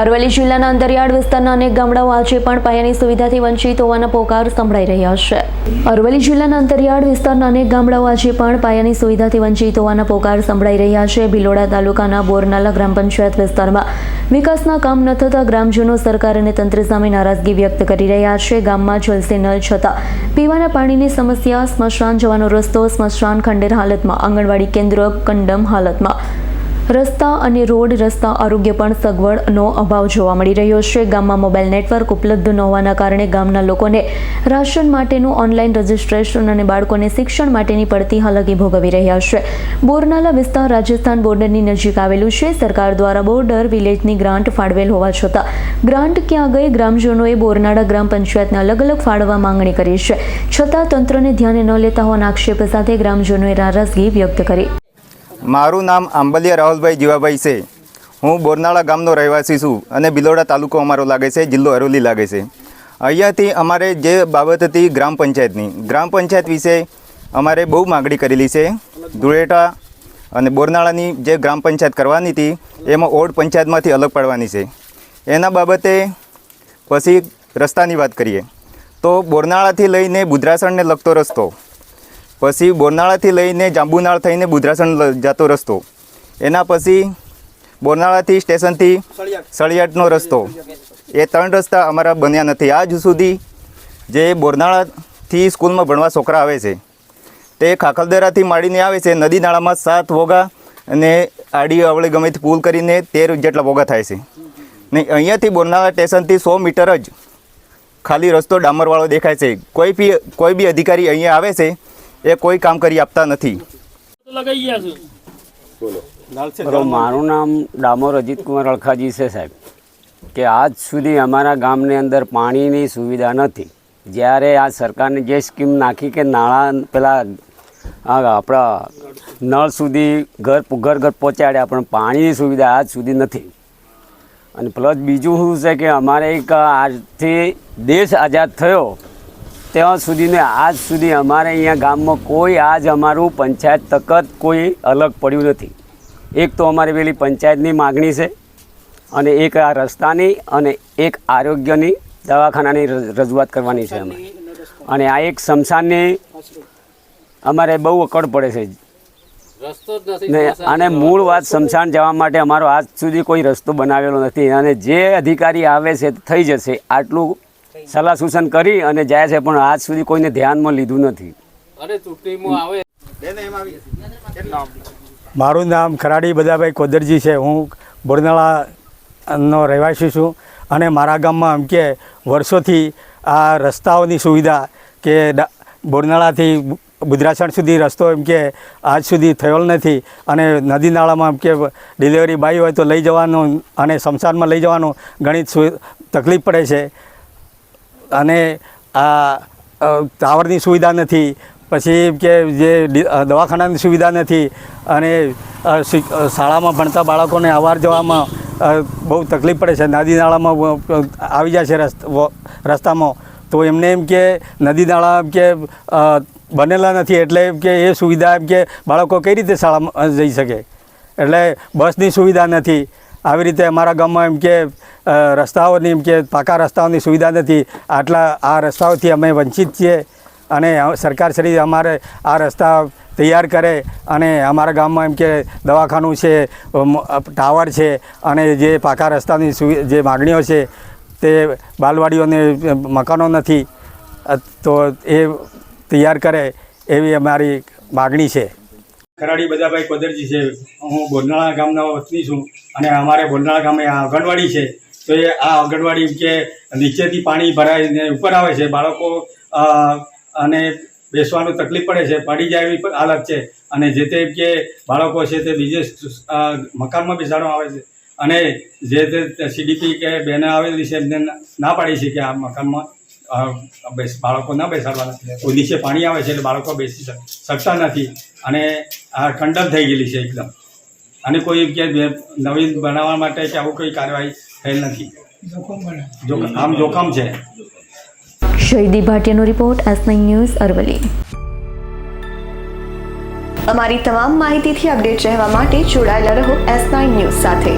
અરવલ્લી જિલ્લાના અંતરિયાળ વિસ્તારના અનેક ગામડાઓ આજે પણ પાયાની સુવિધાથી વંચિત હોવાના પોકાર સંભળાઈ રહ્યા છે. અરવલ્લી જિલ્લાના અંતરિયાળ વિસ્તારના અનેક ગામડાઓ આજે પણ પાયાની સુવિધાથી વંચિત હોવાના પોકાર સંભળાઈ રહ્યા છે. ભિલોડા તાલુકાના બોરનાલા ગ્રામ પંચાયત વિસ્તારમાં વિકાસના કામ ન થતા ગ્રામજનો સરકાર અને તંત્ર સામે નારાજગી વ્યક્ત કરી રહ્યા છે. ગામમાં જલસે નલ છતાં પીવાના પાણીની સમસ્યા, સ્મશાન જવાનો રસ્તો, સ્મશાન ખંડેર હાલતમાં, આંગણવાડી કેન્દ્ર, કંડમ હાલતમાં રસ્તા અને રોડ રસ્તા આરોગ્ય પણ સગવડનો અભાવ જોવા મળી રહ્યો છે. ગામમાં મોબાઈલ નેટવર્ક ઉપલબ્ધ ન હોવાના કારણે ગામના લોકોને રાશન માટેનું ઓનલાઈન રજીસ્ટ્રેશન અને બાળકોને શિક્ષણ માટેની પડતી હાલાકી ભોગવી રહ્યા છે. બોરનાલા વિસ્તાર રાજસ્થાન બોર્ડરની નજીક આવેલું છે. સરકાર દ્વારા બોર્ડર વિલેજની ગ્રાન્ટ ફાળવેલ હોવા છતાં ગ્રાન્ટ ક્યાં ગઈ ગ્રામજનોએ બોરનાળા ગ્રામ પંચાયતને અલગ અલગ ફાળવા માંગણી કરી છે. છતાં તંત્રને ધ્યાને ન લેતા હોવાના આક્ષેપ સાથે ગ્રામજનોએ નારાજગી વ્યક્ત કરી. મારું નામ આંબલિયા રાહુલભાઈ જીવાભાઈ છે. હું બોરનાળા ગામનો રહેવાસી છું અને બિલોડા તાલુકો અમારો લાગે છે, જિલ્લો અરોલી લાગે છે. અહીંયાથી અમારે જે બાબત હતી ગ્રામ પંચાયતની, ગ્રામ પંચાયત વિશે અમારે બહુ માગણી કરેલી છે. ધુળેટા અને બોરનાળાની જે ગ્રામ પંચાયત કરવાની હતી, એમાં ઓડ પંચાયતમાંથી અલગ પાડવાની છે. એના બાબતે પછી રસ્તાની વાત કરીએ. તો બોરનાળાથી લઈને બુદ્રાસણને લગતો રસ્તો પછી બોરનાળાથી લઈને જાંબુનાળ થઈને બુધરાસણ જતો રસ્તો. એના પછી બોરનાળાથી સ્ટેશનથી સળિયાટનો રસ્તો. એ ત્રણ રસ્તા અમારા બન્યા નથી. આજ સુધી જે બોરનાળાથી સ્કૂલમાં ભણવા છોકરા આવે છે તે ખાખલદરાથી માંડીને આવે છે નદી નાળામાં સાત વોગા અને આડી અવળે ગમે તે પુલ કરીને તેર જેટલા વોગા થાય છે. ને અહીંયાથી બોરનાળા સ્ટેશનથી સો મીટર જ ખાલી રસ્તો ડામરવાળો દેખાય છે. કોઈ બી કોઈ બી અધિકારી અહીંયા આવે છે એ કોઈ કામ કરી આપતા નથી. લગાઈ ગયા છે બરોબર મારું નામ ડામોર અજીતકુમાર અળખાજી છે સાહેબ. કે આજ સુધી અમારા ગામની અંદર પાણીની સુવિધા નથી. જ્યારે આ સરકારને જે સ્કીમ નાખી કે નાણાં પેલા આપણા નળ સુધી ઘર ઘર ઘર પહોંચાડ્યા પણ પાણીની સુવિધા આજ સુધી નથી. અને પ્લસ બીજું શું છે કે અમારે એક આજથી દેશ આઝાદ થયો. ત્યાં સુધીને આજ સુધી અમારે અહીંયા ગામમાં કોઈ આજ અમારું પંચાયત તકત કોઈ અલગ પડ્યું નથી. એક તો અમારી પેલી પંચાયતની માગણી છે અને એક આ રસ્તાની અને એક આરોગ્યની દવાખાનાની રજૂઆત કરવાની છે અમે અને આ એક શમશાનની અમારે બહુ અકડ પડે છે. ને અને મૂળ વાત શમશાન જવા માટે અમારો આજ સુધી કોઈ રસ્તો બનાવેલો નથી. અને જે અધિકારી આવે છે થઈ જશે આટલું સલાહ સૂચન કરી અને જાય છે પણ આજ સુધી કોઈને ધ્યાનમાં લીધું નથી. અરે ચૂંટણીમાં આવે. મારું નામ ખરાડી બદાભાઈ કોદરજી છે. હું બોરનાળાનો રહેવાસી છું અને મારા ગામમાં એમ કે વર્ષોથી આ રસ્તાઓની સુવિધા કે બોરનાળાથી બુદ્રાસણ સુધી રસ્તો એમ કે આજ સુધી થયેલ નથી અને નદી નાળામાં એમ કે ડિલિવરી બાઈ હોય તો લઈ જવાનું અને સંસારમાં લઈ જવાનું ઘણી સુ- તકલીફ પડે છે. અને આ ટાવરની સુવિધા નથી. પછી કે જે દવાખાનાની સુવિધા નથી અને શાળામાં ભણતા બાળકોને અવાર જવામાં બહુ તકલીફ પડે છે. નદી નાળામાં આવી જાય છે રસ્તામાં. તો એમને એમ કે નદી નાળા એમ કે બનેલા નથી. એટલે એમ કે એ સુવિધા એમ કે બાળકો કઈ રીતે શાળામાં જઈ શકે? એટલે બસની સુવિધા નથી. આવી રીતે અમારા ગામમાં એમ કે રસ્તાઓની એમ કે પાકા રસ્તાઓની સુવિધા નથી. આટલા આ રસ્તાઓથી અમે વંચિત છીએ અને સરકારશ્રી સરકાર શ્રી અમારે આ રસ્તા તૈયાર કરે અને અમારા ગામમાં એમ કે દવાખાનું છે ટાવર છે અને જે પાકા રસ્તાની જે માગણીઓ છે તે બાલવાડીઓને મકાનો નથી તો એ તૈયાર કરે એવી અમારી માગણી છે. ખરાડી બધાભાઈ કોદરજી છે. હું બોરનાળા ગામના વતની છું અને અમારે બોરનાળા ગામે આ આંગણવાડી છે. તો એ આ આંગણવાડી કે નીચેથી પાણી ભરાઈને ઉપર આવે છે. બાળકો અને બેસવાનું તકલીફ પડે છે. પડી જાય એવી હાલત છે. અને જે તે કે બાળકો છે તે બીજે મકાનમાં બેસાડવામાં આવે છે. અને જે તે સીડીપી કે બેને આવેલી છે એમને ના પાડી છે કે આ મકાનમાં. બાળકો ના બેસાડવાના. નીચે પાણી આવે છે એટલે બાળકો બેસી શક- શકતા નથી. અને આ ઠંડક થઈ ગયેલી છે એકદમ. અને કોઈ કે નવીન બનાવવા માટે કે આવું કોઈ કાર્યવાહી થયેલ નથી. જોખમ આમ જોખમ છે. શહીદી ભાટિયાનો રિપોર્ટ એસ ન્યૂઝ અરવલી અમારી તમામ માહિતીથી અપડેટ રહેવા માટે જોડાયેલા રહો એસ ન્યૂઝ સાથે.